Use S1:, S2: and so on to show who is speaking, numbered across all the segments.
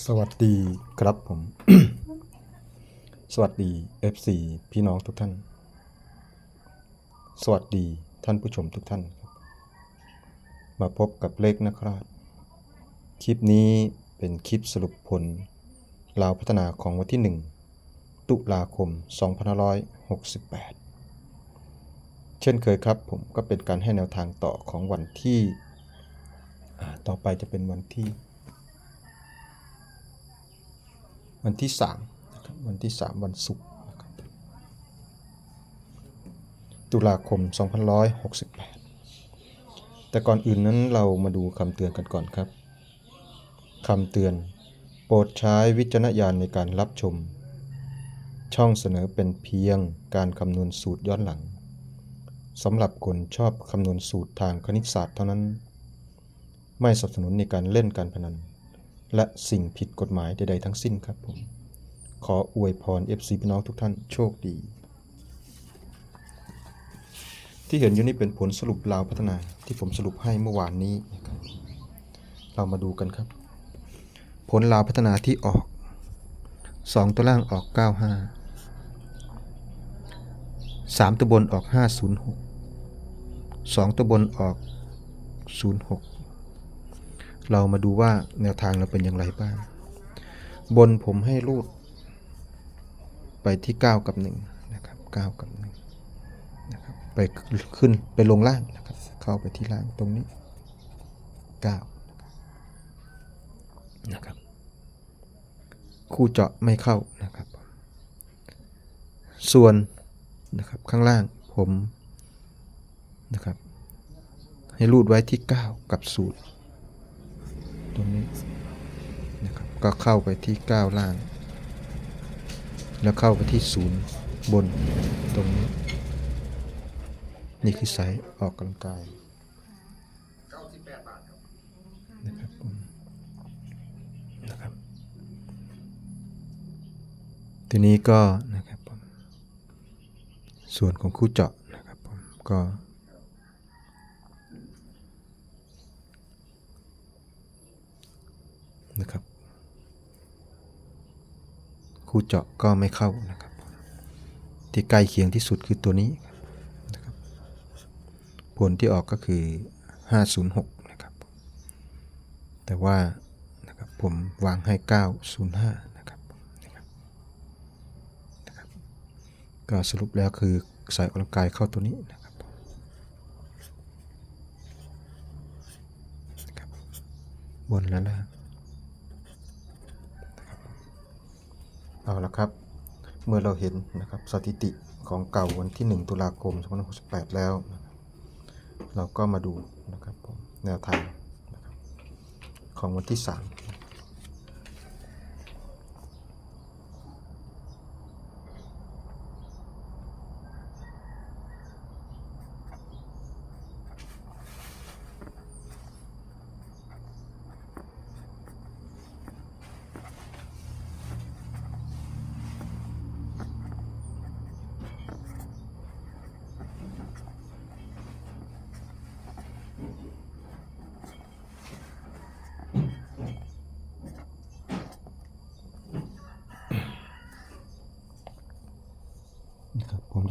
S1: สวัสดีครับผม สวัสดี FC พี่น้องทุกท่าน สวัสดีท่านผู้ชมทุกท่านครับ มาพบกับเลขนะครับ คลิปนี้เป็นคลิปสรุปผลลาวพัฒนาของวันที่ 1 ตุลาคม 2568 เช่นเคยครับผมก็เป็นการให้แนวทางต่อของวันที่ ต่อไปจะเป็นวันที่ วันที่3นะครับวันที่ 3 วันศุกร์นะครับตุลาคม2568 แต่ก่อนอื่นนั้นเรามาดูคำเตือนกันก่อนครับคำเตือน โปรดใช้วิจารณญาณในการรับชม ช่องเสนอเป็นเพียงการคำนวณสูตรย้อนหลังสำหรับคนชอบคำนวณสูตรทางคณิตศาสตร์เท่านั้น ไม่สนับสนุนในการเล่นการพนัน และสิ่งผิดกฎหมายใดๆทั้งสิ้นครับผม ขออวยพร FC พี่น้องทุกท่านโชคดี ที่เห็นอยู่นี่เป็นผลสรุปลาวพัฒนาที่ผมสรุปให้เมื่อวานนี้ เรามาดูกันครับ ผลลาวพัฒนาที่ออก 2 ตัวล่างออก 95 3 ตัวบนออก 506 2 ตัวบนออก 06 เรามาดูว่าแนวทางเราเป็นอย่างไรบ้าง บนผมให้รูด ไปที่ 9 กับ1นะครับ9กับ1นะครับไปขึ้นไปลงล่างนะครับ เข้าไปที่ล่างตรงนี้ 9 นะครับ คู่เจาะไม่เข้านะครับ ส่วนนะครับข้างล่างผมนะครับ ให้รูดไว้ที่ 9 กับ 0 ตรงนี้นะครับก็เข้าไปที่ 9 ล่าง แล้วเข้าไปที่ 0 บนตรงนี้ นี่คือสายออกกำลังกายนะครับผมนะครับ ทีนี้ก็นะครับผมส่วนของคู่เจาะนะครับผมก็ นะครับ คู่เจาะก็ไม่เข้านะครับ ที่ใกล้เคียงที่สุดคือตัวนี้นะครับผลที่ออกก็คือ 506 นะครับ แต่ว่านะครับผมวางให้ 905 นะครับนะครับนะครับก็สรุปแล้วคือสายออกกำลังกายเข้าตัวนี้นะครับนะครับบนและล่าง เอาละครับ เมื่อเราเห็นนะครับสถิติของเก่าวันที่ 1 ตุลาคม2568 แล้ว เราก็มาดูนะครับแนวทางของวันที่ 3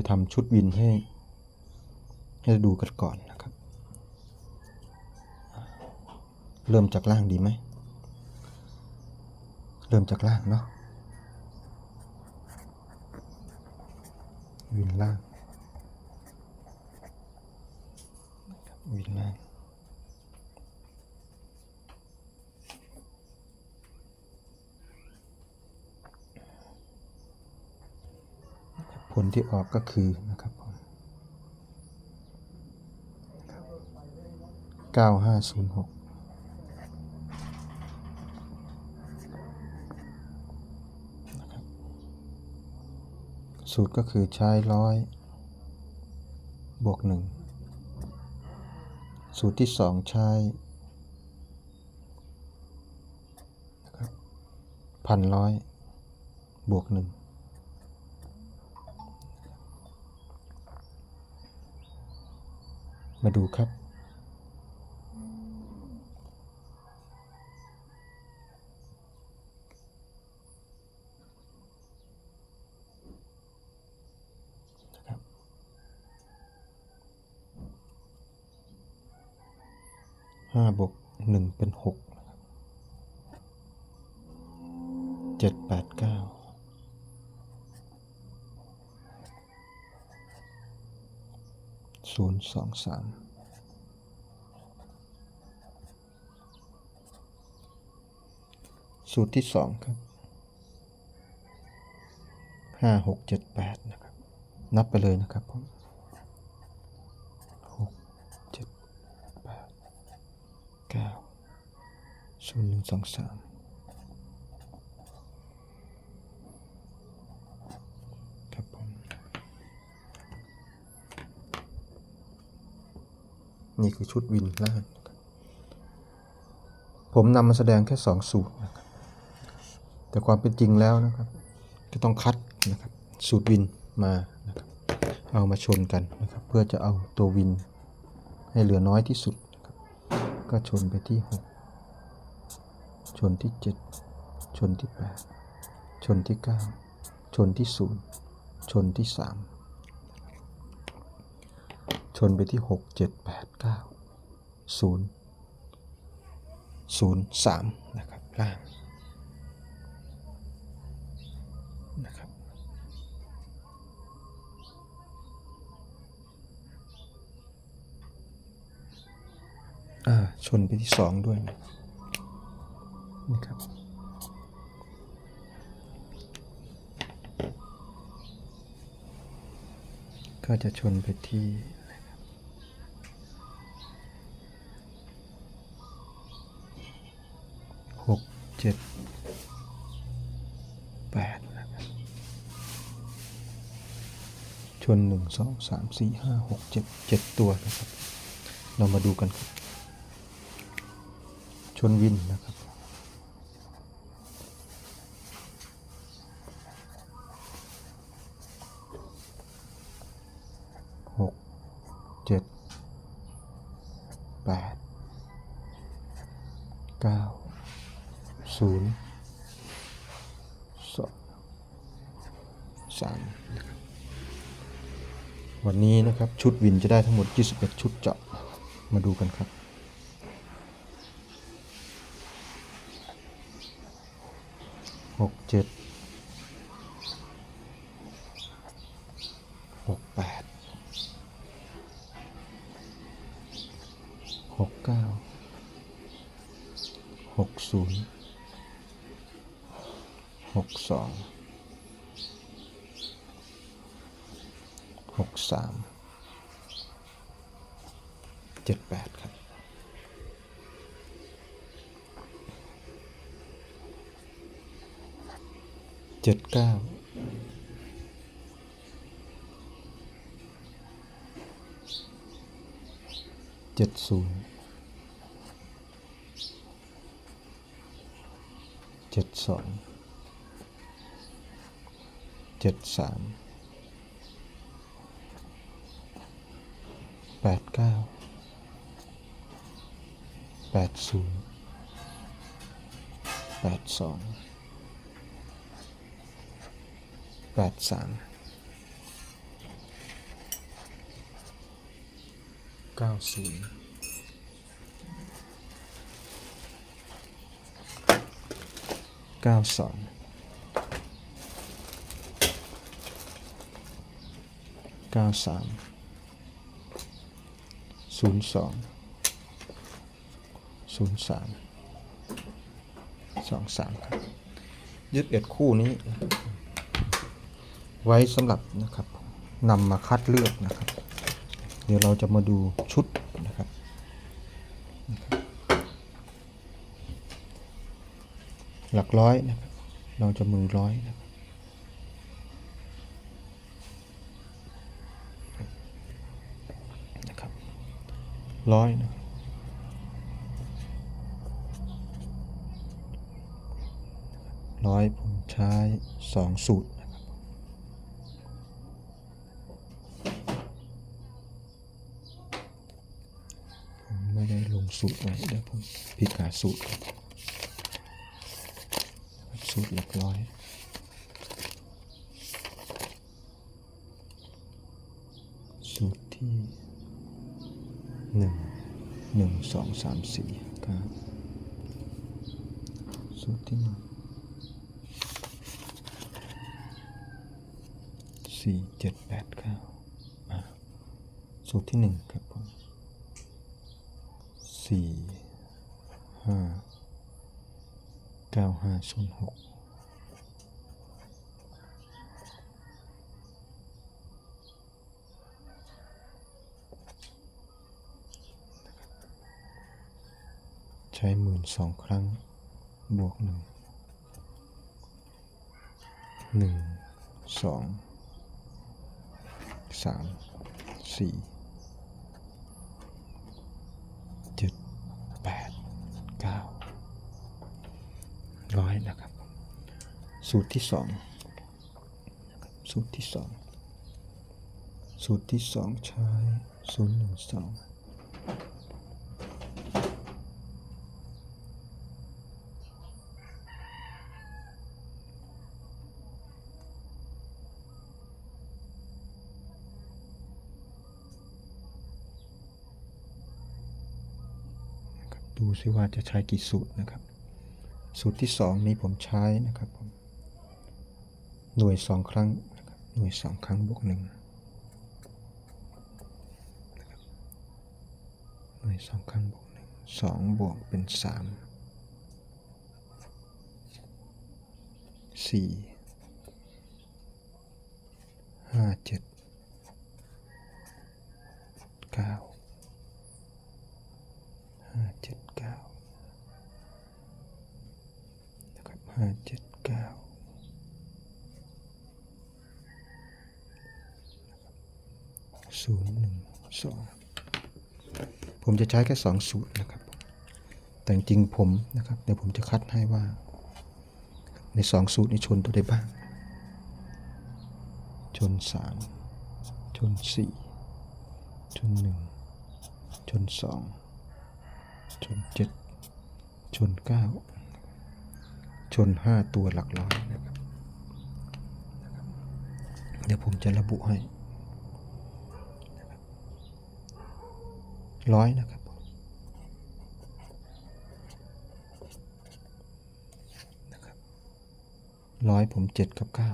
S1: จะทำชุดวินให้ ให้ดูกันก่อนนะครับ เริ่มจากล่างดีไหม เริ่มจากล่างเนาะวินล่างวินล่าง ผ ลที่ออกก็คือนะครับผมเก้าห้าศูนย์หกสูตรก็คือใช้ร้อยบวกหนึ่งสูตรที่สองใช้พันร้อยบวกหนึ่ง มาดูครับ ห้าบวกหนึ่งเป็นหกเจ็ดแปดเก้า ศูนย์สองสามสูตรที่สองครับห้าหกเจ็ดแปดนะครับ นับไปเลยนะครับผมหกเจ็ดแปดเก้าศูนย์หนึ่งสองสามครับผม นี่คือชุดวินล่างนะครับผมนำมาแสดงแค่สองสูตรนะครับแต่ความเป็นจริงแล้วนะครับก็ต้องคัดนะครับสูตรวินมานะครับเอามาชนกันนะครับ เพื่อจะเอาตัววินให้เหลือน้อยที่สุดนะครับก็ชนไปที่ 6 ชนที่ 7 ชนที่ 8 ชนที่ 9 ชนที่ 0 ชนที่ 3 ชนไปที่ 6 7 8 9 0 0 3นะครับล่างนะครับอ่าชนไปที่สองด้วยนะนะครับก็จะชนไปที่อะไรครับหก เจ็ดแปดนะครับชนหนึ่งสองสามสี่ห้าหกเจ็ดเจ็ดตัวนะครับ เรามาดูกันครับชนวินนะครับ หก เจ็ด แปด เก้า ศูนย์สองสามวันนี้นะครับชุดวินจะได้ทั้งหมด 21 ชุดเจาะมาดูกันครับหกเจ็ดหกแปดหกเก้าหกศูนย์หกสองหกสามเจ็ดแปดครับ เจ็ดเก้าเจ็ดศูนย์เจ็ดสองเจ็ดสามแปดเก้าแปดศูนย์แปดสอง แปดสามเก้าศูนย์เก้าสองเก้าสามศูนย์สองศูนย์สามสองสามครับยึดเอ็ดคู่นี้ ไว้สำหรับนะครับนำมาคัดเลือกนะครับ เดี๋ยวเราจะมาดูชุดนะครับหลักร้อยนะครับ เราจะมือร้อยนะครับนะครับร้อยนะครับร้อยผมใช้สองสูตรนะครับ ผมไม่ได้ลง สูตรไว้เดี๋ยวผมพิกหาสูตรสูตรหลักร้อยสูตรที่หนึ่งหนึ่งสองสามสี่เก้าสูตรที่หนึ่งสี่เจ็ดแปดเก้าอ่าสูตรที่หนึ่งครับผม สี่ห้าเก้าห้าศูนย์หกใช้หมื่นสองครั้งบวกหนึ่งหนึ่งสองสามสี่เจ็ดแปดเก้าร้อยนะครับ สูตรที่สองสูตรที่สองสูตรที่สองใช้ศูนย์หนึ่งสองดูซิว่าจะใช้กี่สูตรนะครับ สูตรที่สองนี้ผมใช้นะครับผม หน่วยสองครั้งนะครับหน่วยสองครั้งบวกหนึ่งหน่วยสองครั้งบวกหนึ่งสองบวกเป็นสามสี่ห้าเจ็ดเก้านะครับห้าเจ็ดเก้าศูนย์หนึ่ง สองผมจะใช้แค่สองสูตรนะครับ แต่จริงผมนะครับเดี๋ยวผมจะคัดให้ว่า ในสองสูตรนี้ชนตัวใดบ้าง ชนสามชนสี่ชนหนึ่งชนสองชนเจ็ดชนเก้าชนห้าตัวหลักร้อยนะครับเดี๋ยวผมจะระบุให้นะครับ ร้อยนะครับ นะครับร้อยผมเจ็ดกับเก้า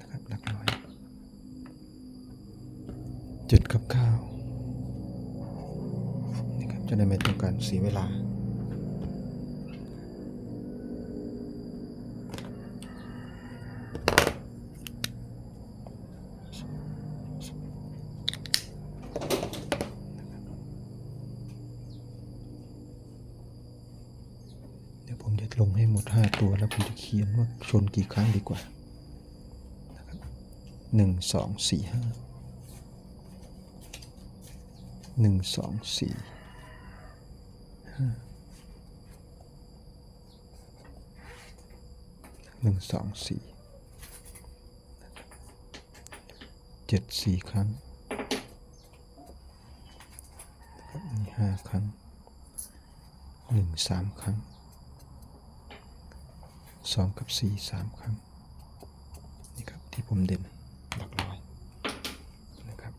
S1: นะครับหลักร้อยเจ็ดกับเก้านี่ครับจะได้ไม่ต้องการเสียเวลา ดี๋ยวผมจะลงให้หมดห้าตัวแล้วผมจะเขียนว่าชนกี่ครั้งดีกว่านะครับหนึ่งสองสี่ห้าหนึ่งสองสี่ห้าหนึ่งสองสี่เจ็ดสี่ครั้งนี่ห้าครั้งหนึ่งสามครั้ง สองกับสี่สามครั้ง นี่ครับ ที่ผมเด่นหลักร้อยนะครับ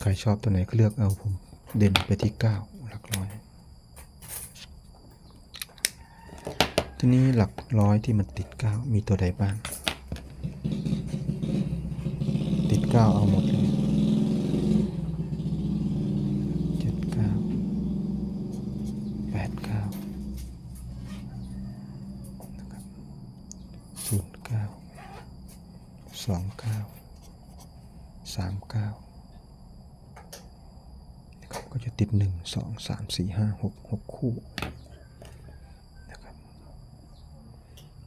S1: ใครชอบตัวไหนก็เลือกเอาผมเด่นไปที่เก้าหลักร้อย ทีนี้หลักร้อยที่มันติดเก้ามีตัวใดบ้าง ติดเก้าเอาหมดเลยเจ็ดเก้าแปดเก้านะครับศูนย์เก้าส องเก้าสามเก้านะครับก็จะติดหนึ่งสองสามสี่ห้าหกหกคู่นะครับ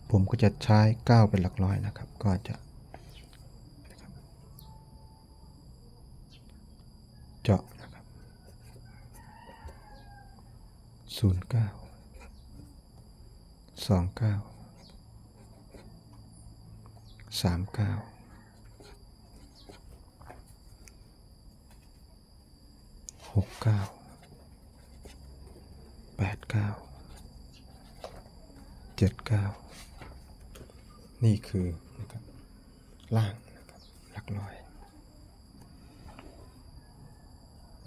S1: ผมก็จะใช้เก้าเป็นหลักร้อยนะครับ ก็จะเจาะนะครับศูนย์เก้าสองเก้าสามเก้า หกเก้าแปดเก้าเจ็ดเก้านี่คือนะครับล่างนะครับหลักร้อย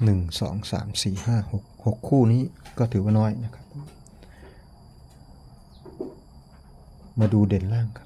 S1: หนึ่งสองสามสี่ห้าหกหกคู่นี้ก็ถือว่าน้อยนะครับ มาดูเด่นล่างครับ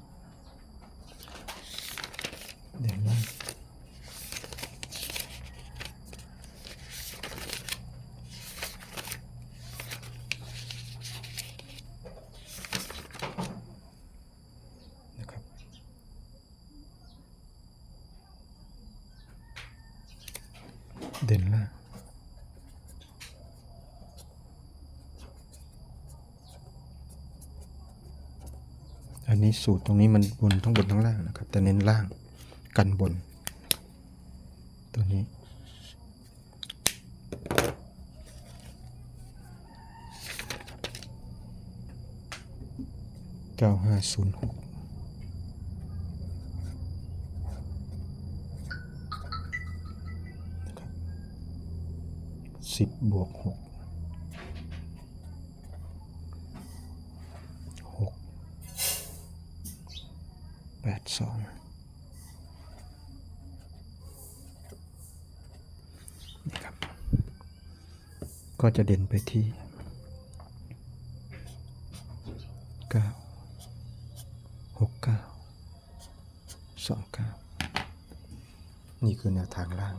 S1: สูตรตรงนี้มันบนทั้งบนทั้งล่างนะครับ แต่เน้นล่างกันบน ตัวนี้ เก้าห้าศูนย์หกสิบบวกหกหกแปด สองนี่ครับ ก็จะเด่นไปที่เก้าหกเก้าสองเก้านี่คือแนวทางล่าง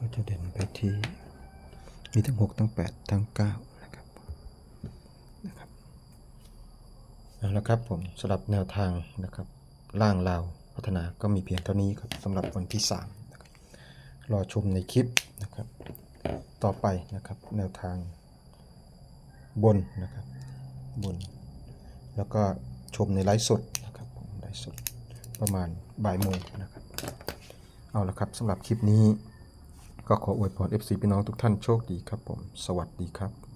S1: ก็จะเด่นไปที่ มีทั้ง 6 ทั้ง 8 ทั้ง 9 นะครับนะครับเอาละครับผมสำหรับแนวทางนะครับล่างลาพัฒนาก็มีเพียงเท่านี้ครับสำหรับวันที่3นะครับรอชมในคลิปนะครับ ต่อไปนะครับแนวทางบนนะครับบน แล้วก็ชมในไลฟ์สดนะครับไลฟ์สดประมาณบ่ายโมงนะครับ เอาละครับสำหรับคลิปนี้ ก็ขออวยพร FC พี่น้องทุกท่านโชคดีครับผม สวัสดีครับ